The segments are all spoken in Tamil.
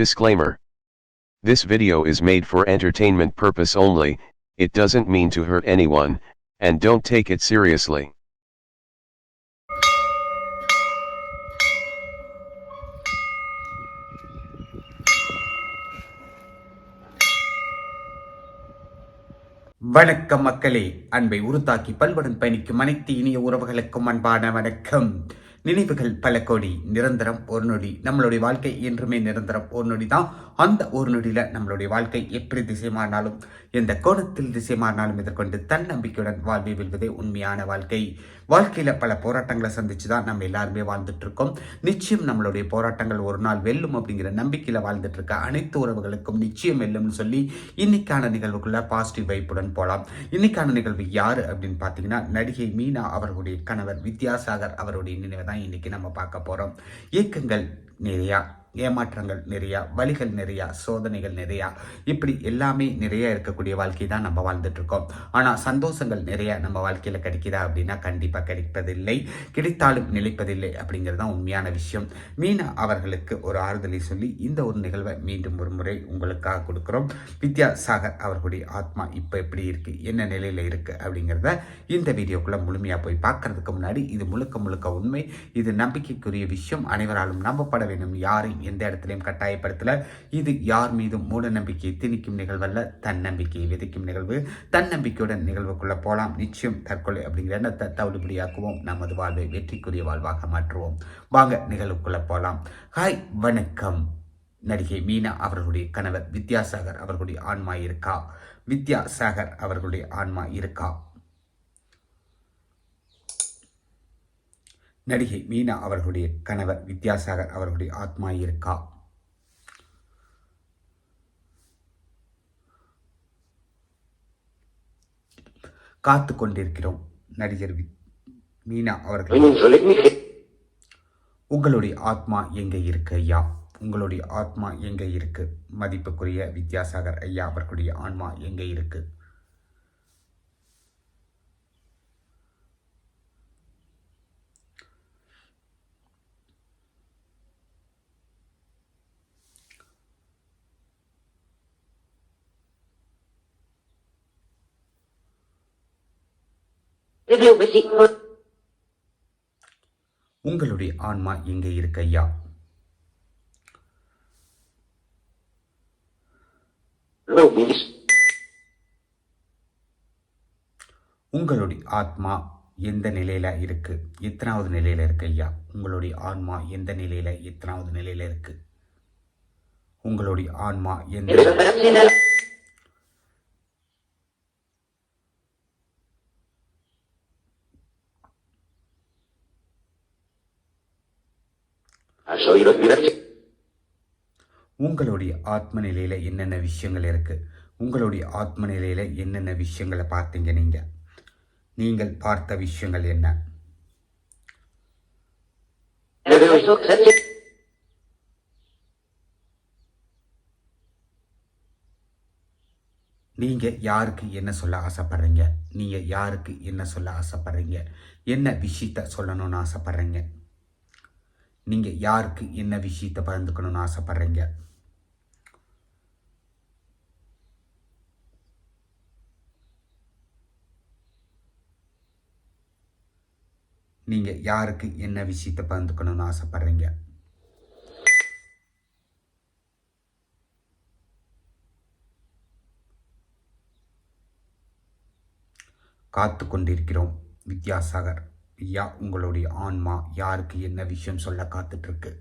Disclaimer. This video is made for entertainment purpose only, it doesn't mean to hurt anyone, and don't take it seriously. வணக்கம் மக்களே அன்பை உருத்தாக்கி பல்வடன் பயணிக்கும் அனைத்து இனிய உறவுகளுக்கும் அன்பான வணக்கம் நினைவுகள் பல கோடி நிரந்தரம் ஒரு நொடி. நம்மளுடைய வாழ்க்கை என்றுமே நிரந்தரம் ஒரு நொடி தான். அந்த ஒரு நொடியில் நம்மளுடைய வாழ்க்கை எப்படி திசை மாறினாலும் எந்த கோணத்தில் திசை மாறினாலும் எதிர்கொண்டு தன்னம்பிக்கையுடன் வாழ்வை வெல்வதே உண்மையான வாழ்க்கை. வாழ்க்கையில் பல போராட்டங்களை சந்திச்சு தான் நம்ம எல்லாருமே வாழ்ந்துட்டு இருக்கோம் நிச்சயம் நம்மளுடைய போராட்டங்கள் ஒரு நாள் வெல்லும் அப்படிங்கிற நம்பிக்கையில் வாழ்ந்துட்டு இருக்க அனைத்து உறவுகளுக்கும் நிச்சயம் வெல்லும்னு சொல்லி இன்னைக்கான நிகழ்வுக்குள்ள பாசிட்டிவ் வைப்புடன் போகலாம் இன்னைக்கான நிகழ்வு யார் அப்படின்னு பார்த்தீங்கன்னா நடிகை மீனா அவர்களுடைய கணவர் வித்யாசாகர் அவருடைய நினைவு தான் இன்னைக்கு நம்ம பார்க்க போறோம். இயக்கங்கள் நிறையா ஏமாற்றங்கள் நிறையா வழிகள் நிறையா சோதனைகள் நிறையா. இப்படி எல்லாமே நிறைய இருக்கக்கூடிய வாழ்க்கை தான் நம்ம வாழ்ந்துட்டு இருக்கோம் ஆனால் சந்தோஷங்கள் நிறையா நம்ம வாழ்க்கையில் கிடைக்குதா அப்படின்னா கண்டிப்பாக கிடைப்பதில்லை. கிடைத்தாலும் நிலைப்பதில்லை அப்படிங்கிறது தான் உண்மையான விஷயம். மீனா அவர்களுக்கு ஒரு ஆறுதலை சொல்லி இந்த ஒரு நிகழ்வை மீண்டும் ஒரு முறை உங்களுக்காக கொடுக்குறோம். வித்யாசாகர் அவர்களுடைய ஆத்மா இப்போ எப்படி இருக்குது என்ன நிலையில் இருக்குது அப்படிங்கிறத இந்த வீடியோக்குள்ளே முழுமையாக போய் பார்க்கறதுக்கு முன்னாடி இது முழுக்க முழுக்க உண்மை. இது நம்பிக்கைக்குரிய விஷயம். அனைவராலும் நம்பப்பட வேண்டும். யாரையும் எந்த இடத்துலையும் கட்டாயப்படுத்தல. இது யார் மீதும் மூட நம்பிக்கையை திணிக்கும் நிகழ்வல்ல. தன்னம்பிக்கையை விதைக்கும் நிகழ்வு. தன்னம்பிக்கையுடன் நிகழ்வுக்குள்ள போலாம். நிச்சயம் தற்கொலை அப்படிங்கிற எண்ணத்தை தவிடுபடியாக்குவோம். நமது வாழ்வை வெற்றிக்குரிய வாழ்வாக மாற்றுவோம். வாங்க நிகழ்வுக்குள்ள போலாம். ஹாய் வணக்கம். நடிகை மீனா அவர்களுடைய கணவர் வித்யாசாகர் அவர்களுடைய ஆன்மா இருக்கா? வித்யாசாகர் அவர்களுடைய ஆன்மா இருக்கா? நடிகை மீனா அவர்களுடைய கணவர் வித்யாசாகர் அவர்களுடைய ஆத்மா இருக்கா? காத்து கொண்டிருக்கிறோம் நடிகர் மீனா அவர்கள். உங்களுடைய ஆத்மா எங்க இருக்கு ஐயா? உங்களுடைய ஆத்மா எங்க இருக்கு? மதிப்புக்குரிய வித்யாசாகர் ஐயா அவர்களுடைய ஆன்மா எங்க இருக்கு? உங்களுடைய ஆன்மா எங்கே இருக்கு ஐயா? உங்களுடைய ஆத்மா எந்த நிலையில இருக்கு? எத்தனாவது நிலையில இருக்கு ஐயா? உங்களுடைய ஆன்மா எந்த நிலையில எத்தனாவது நிலையில இருக்கு? உங்களுடைய ஆன்மா எந்த உங்களுடைய ஆத்ம நிலையில என்னென்ன விஷயங்கள் இருக்கு? உங்களுடைய ஆத்ம நிலையில என்னென்ன விஷயங்களை பார்த்தீங்க நீங்க? நீங்கள் பார்த்த விஷயங்கள் என்ன? நீங்க யாருக்கு என்ன சொல்ல ஆசைப்படுறீங்க? நீங்க யாருக்கு என்ன சொல்ல ஆசைப்படுறீங்க? என்ன விஷயத்த சொல்லணும்னு ஆசைப்படுறீங்க? நீங்க யாருக்கு என்ன விஷயத்தை பகிர்ந்துக்கணும்னு ஆசைப்படுறீங்க? நீங்க யாருக்கு என்ன விஷயத்தை பகிர்ந்துக்கணும்னு ஆசைப்படுறீங்க? காத்து கொண்டிருக்கிறோம் வித்யாசாகர். ஐயா உங்களுடைய ஆன்மா யாருக்கு என்ன விஷயம் சொல்ல காத்துட்ருக்கு?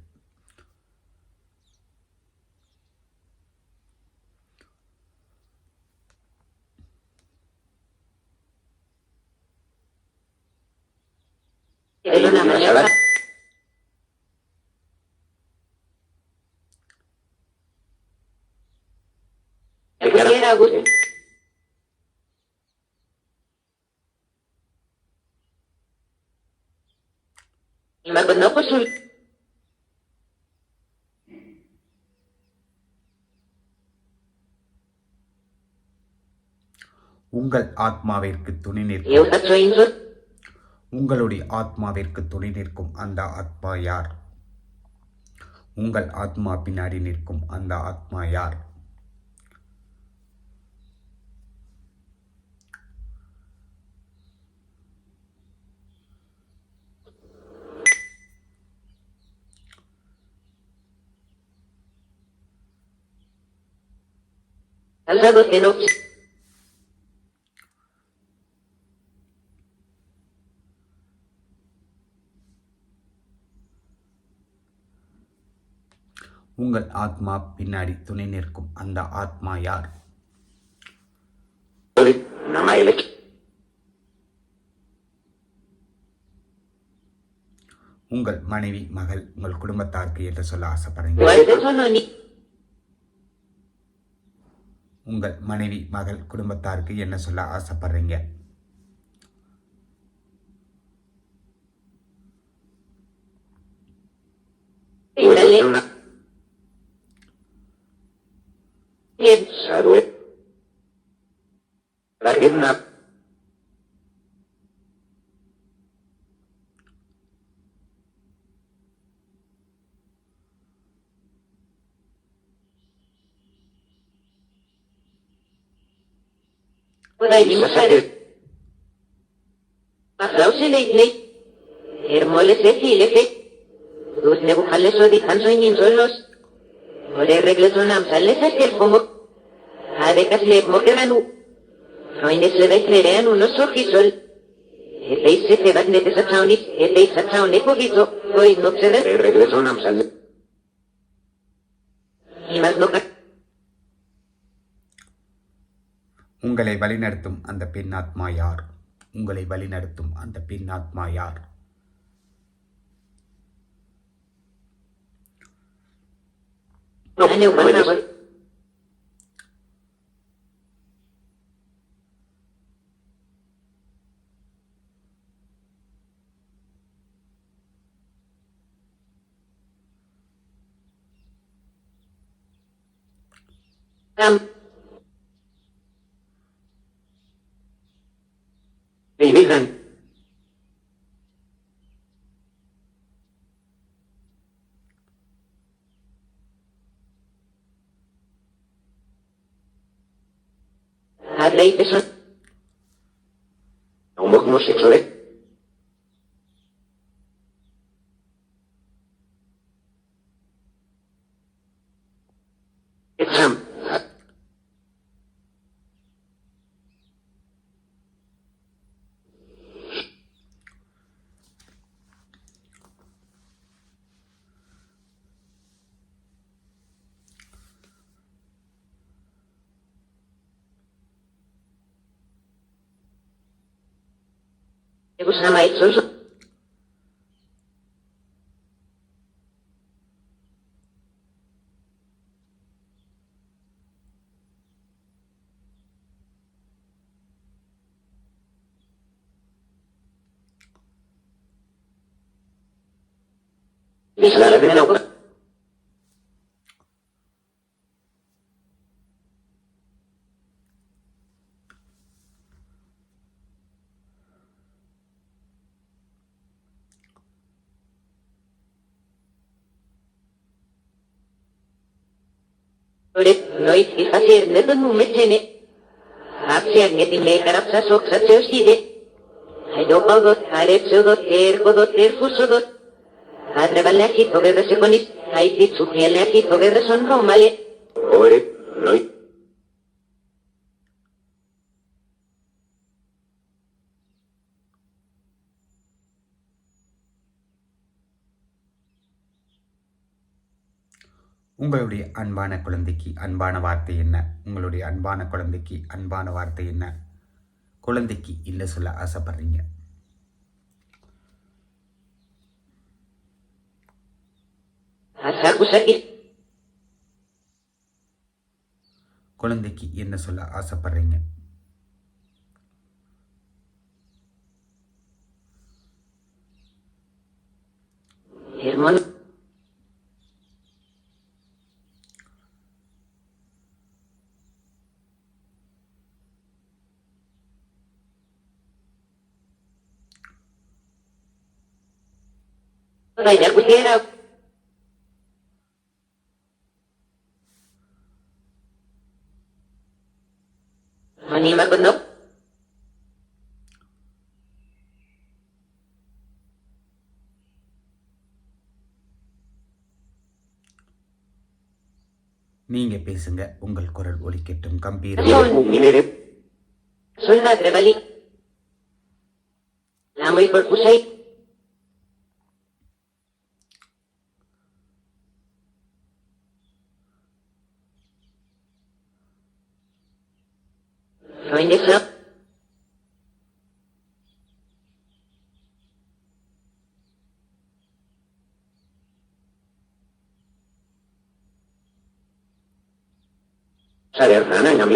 Maganda ko sul. உங்கள் ஆத்மாவிற்கு துணை நிற்கும். உங்களுடைய ஆத்மாவிற்கு துணை நிற்கும் அந்த ஆத்மா யார்? உங்கள் ஆத்மா பின்னாடி நிற்கும் அந்த ஆத்மா யார்? Al lado de noche. உங்கள் ஆத்மா பின்னாடி துணை நிற்கும் அந்த ஆத்மா யார். உங்கள் மனைவி மகள் உங்கள் குடும்பத்தாருக்கு என்று சொல்ல ஆசைப்படுறீங்க. உங்கள் மனைவி மகள் குடும்பத்தாருக்கு என்ன சொல்ல ஆசைப்படுறீங்க Dale. Y más no உங்களை வழிநடத்தும் அந்த பெண் ஆத்மா யார்? உங்களை வழிநடத்தும் அந்த பெண் ஆத்மா யார் Um, Davidson. Homosexuales. 也不是那么只是。Bisa lebih kaikki aseerneton numetsene. Akseernetimme karapsa soksat söstide. Hajopagot, harepsodot, ergodot, erfusodot. Atravalläkit hogedasekonis, haitit suknielläkit hogedason romalle. Ore, noit. உங்களுடைய அன்பான குழந்தைக்கு அன்பான வார்த்தை என்ன? உங்களுடைய அன்பான குழந்தைக்கு அன்பான வார்த்தை என்ன? குழந்தைக்கு இல்லை சொல்ல ஆசைப்படுறீங்க. குழந்தைக்கு என்ன சொல்ல ஆசைப்படுறீங்க? بين المدير مني நீங்க பேசுங்க உங்கள் குரல் ஒலிக்கட்டும் கம்பீரம் சொல்லாத வலி நாம் இப்ப குசை với nước nước Sadhana nhằm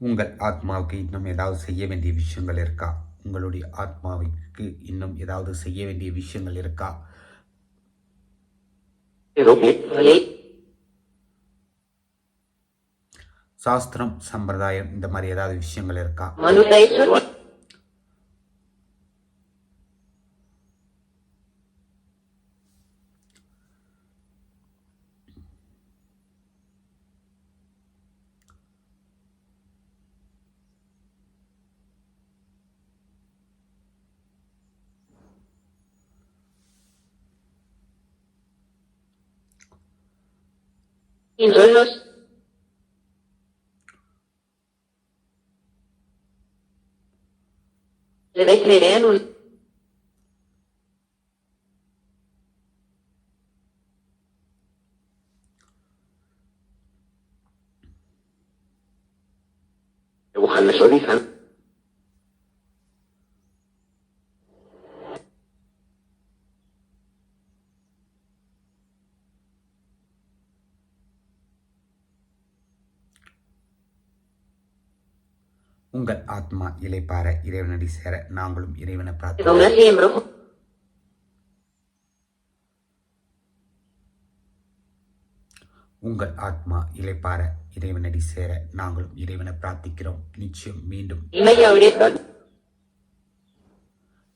உங்கள் ஆத்மாவுக்கு இன்னும் ஏதாவது செய்ய வேண்டிய விஷயங்கள் இருக்கா? உங்களுடைய ஆத்மாவுக்கு இன்னும் ஏதாவது செய்ய வேண்டிய விஷயங்கள் இருக்கா. சாஸ்திரம் சம்பிரதாயம் இந்த மாதிரி ஏதாவது விஷயங்கள் இருக்கா? Entonces, le declaremos உங்கள் ஆத்மா இலைப்பார இறைவனடி சேர நாங்களும் இறைவனை பிரார்த்தனை. உங்கள் ஆத்மா இலைப்பார இறைவனடி சேர நாங்களும் இறைவனை பிரார்த்திக்கிறோம் நிச்சயம் மீண்டும்.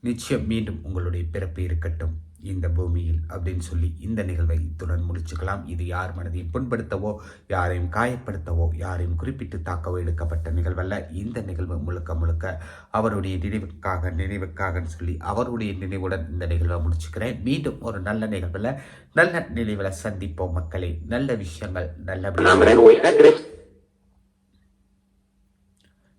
நிச்சயம் மீண்டும் உங்களுடைய பிறப்பு இருக்கட்டும். இந்த பூமியில் அப்படின்னு சொல்லி இந்த நிகழ்வை இத்துடன் முடிச்சுக்கலாம். இது யார் மனதையும் புண்படுத்தவோ யாரையும் காயப்படுத்தவோ யாரையும் குறிப்பிட்டு தாக்கவோ எடுக்கப்பட்ட நிகழ்வல்ல. இந்த நிகழ்வு முழுக்க முழுக்க அவருடைய நினைவுக்காக நினைவுக்காகன்னு சொல்லி அவருடைய நினைவுடன் இந்த நிகழ்வை முடிச்சுக்கிறேன். மீண்டும் ஒரு நல்ல நிகழ்வில் நல்ல நினைவில் சந்திப்போம் மக்களை. நல்ல விஷயங்கள் நல்லபடியாக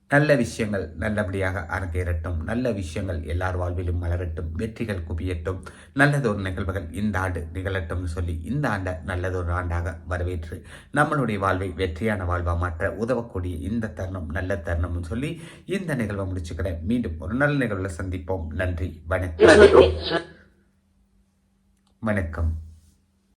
நல்ல விஷயங்கள் நல்லபடியாக அரங்கேறட்டும். நல்ல விஷயங்கள் எல்லார் வாழ்விலும் மலரட்டும். வெற்றிகள் குவியட்டும். நல்லதொரு நிகழ்வுகள் இந்த ஆண்டு நிகழட்டும்னு சொல்லி இந்த ஆண்டை நல்லதொரு ஆண்டாக வரவேற்று நம்மளுடைய வாழ்வை வெற்றியான வாழ்வா மாற்ற உதவக்கூடிய இந்த தருணம் நல்ல தருணம்னு சொல்லி இந்த நிகழ்வை முடிச்சுக்கிறேன். மீண்டும் ஒரு நல்ல நிகழ்வில் சந்திப்போம். நன்றி. வணக்கம். வணக்கம்.